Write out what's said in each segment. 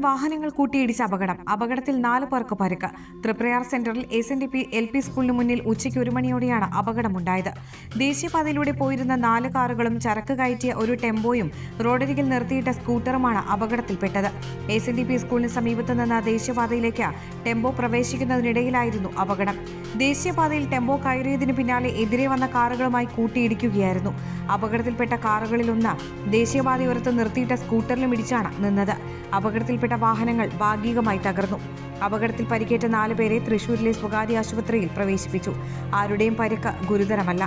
വാഹനങ്ങൾ കൂട്ടിയിടിച്ച അപകടം. അപകടത്തിൽ നാല് പേർക്ക് പരുക്ക്. തൃപ്രയാർ സെന്ററിൽ S N D P L P സ്കൂളിന് മുന്നിൽ ഉച്ചയ്ക്ക് ഒരു മണിയോടെയാണ് അപകടമുണ്ടായത്. ദേശീയപാതയിലൂടെ പോയിരുന്ന നാല് കാറുകളും ചരക്ക് കയറ്റിയ ഒരു ടെമ്പോയും റോഡരികിൽ നിർത്തിയിട്ട സ്കൂട്ടറുമാണ് അപകടത്തിൽപ്പെട്ടത്. എസ് എൻ ഡി പി സ്കൂളിന് സമീപത്ത് നിന്ന് ദേശീയപാതയിലേക്ക് ടെമ്പോ പ്രവേശിക്കുന്നതിനിടയിലായിരുന്നു അപകടം. ദേശീയപാതയിൽ ടെമ്പോ കയറിയതിന് പിന്നാലെ എതിരെ വന്ന കാറുകളുമായി കൂട്ടിയിടിക്കുകയായിരുന്നു. അപകടത്തിൽപ്പെട്ട കാറുകളിലൊന്ന് ദേശീയപാതയോരത്ത് നിർത്തിയിട്ട സ്കൂട്ടറിലും ഇടിച്ചാണ് നിന്നത്. അപകടത്തിൽപ്പെട്ട വാഹനങ്ങൾ ഭാഗികമായി തകർന്നു. അപകടത്തിൽ പരിക്കേറ്റ നാല് പേരെ തൃശൂരിലെ സ്വകാര്യ ആശുപത്രിയിൽ പ്രവേശിപ്പിച്ചു. ആരുടെയും പരിക്ക് ഗുരുതരമല്ല.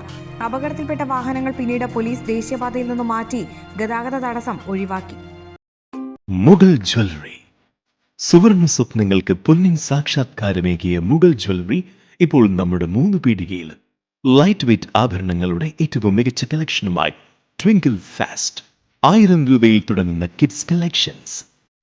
അപകടത്തിൽപ്പെട്ട വാഹനങ്ങൾ പിന്നീട് പോലീസ് ദേശീയപാതയിൽ നിന്ന് മാറ്റി ഗതാഗത തടസ്സം ഒഴിവാക്കി. മുഗൾ ജ്വല്ലറി. സുവർണ സ്വപ്നങ്ങൾക്ക് പൊന്നിൻ സാക്ഷാത്കാരമേകിയ മുഗൾ ജ്വല്ലറി ഇപ്പോൾ നമ്മുടെ മൂന്ന് പീടികയിൽ. ലൈറ്റ് വെയ്റ്റ് ആഭരണങ്ങളുടെ ഏറ്റവും മികച്ച കളക്ഷനുമായി ട്വിങ്കിൾ ഫാസ്റ്റ് ആയിരം രൂപയിൽ തുടങ്ങുന്ന കിഡ്സ് കളക്ഷൻസ്